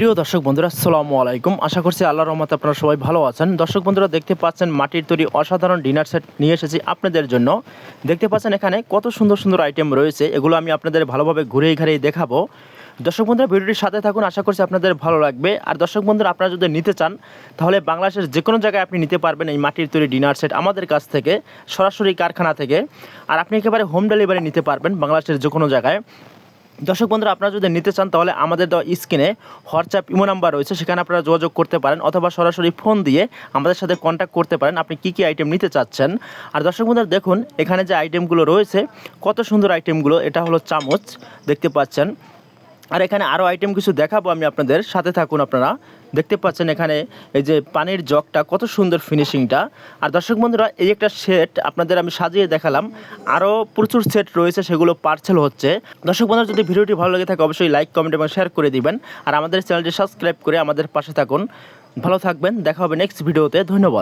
প্রিয় দর্শক বন্ধুরা, আসসালামু আলাইকুম। আশা করছি আল্লাহ রহমতে আপনারা সবাই ভালো আছেন। দর্শক বন্ধুরা, দেখতে পাচ্ছেন মাটির তৈরি অসাধারণ ডিনার সেট নিয়ে এসেছি আপনাদের জন্য। দেখতে পাচ্ছেন এখানে কত সুন্দর সুন্দর আইটেম রয়েছে, এগুলো আমি আপনাদের ভালোভাবে ঘুরে ঘুরিয়ে দেখাবো। দর্শক বন্ধুরা ভিডিওটির সাথে থাকুন, আশা করছি আপনাদের ভালো লাগবে। আর দর্শক বন্ধুরা, আপনারা যদি নিতে চান, তাহলে বাংলাদেশের যে কোনো জায়গায় আপনি নিতে পারবেন এই মাটির তৈরি ডিনার সেট আমাদের কাছ থেকে, সরাসরি কারখানা থেকে। আর আপনি একেবারে হোম ডেলিভারি নিতে পারবেন বাংলাদেশের যে কোনো জায়গায়। দর্শক বন্ধুরা, আপনারা যদি নিতে চান, তাহলে আমাদের দেওয়া স্ক্রিনে হোয়াটসঅ্যাপ ইমো নাম্বার রয়েছে, সেখানে আপনারা যোগাযোগ করতে পারেন অথবা সরাসরি ফোন দিয়ে আমাদের সাথে কন্ট্যাক্ট করতে পারেন। আপনি কী কী আইটেম নিতে চাচ্ছেন? আর দর্শক বন্ধুরা, দেখুন, এখানে যে আইটেমগুলো রয়েছে, কত সুন্দর আইটেমগুলো এটা হলো চামচ, দেখতে পাচ্ছেন। আর এখানে আরও আইটেম কিছু দেখাবো আমি আপনাদের। সাথে থাকুন আপনারা। দেখতে পাচ্ছেন এখানে এই যে পানির জগটা, কত সুন্দর ফিনিশিংটা আর দর্শক বন্ধুরা, এই একটা সেট আপনাদের আমি সাজিয়ে দেখালাম। আরও প্রচুর সেট রয়েছে, সেগুলো পার্সেল হচ্ছে। দর্শক বন্ধুরা, যদি ভিডিওটি ভালো লেগে থাকে, অবশ্যই লাইক কমেন্ট এবং শেয়ার করে দিবেন। আর আমাদের চ্যানেলটি সাবস্ক্রাইব করে আমাদের পাশে থাকুন। ভালো থাকবেন, দেখা হবে নেক্সট ভিডিওতে ধন্যবাদ।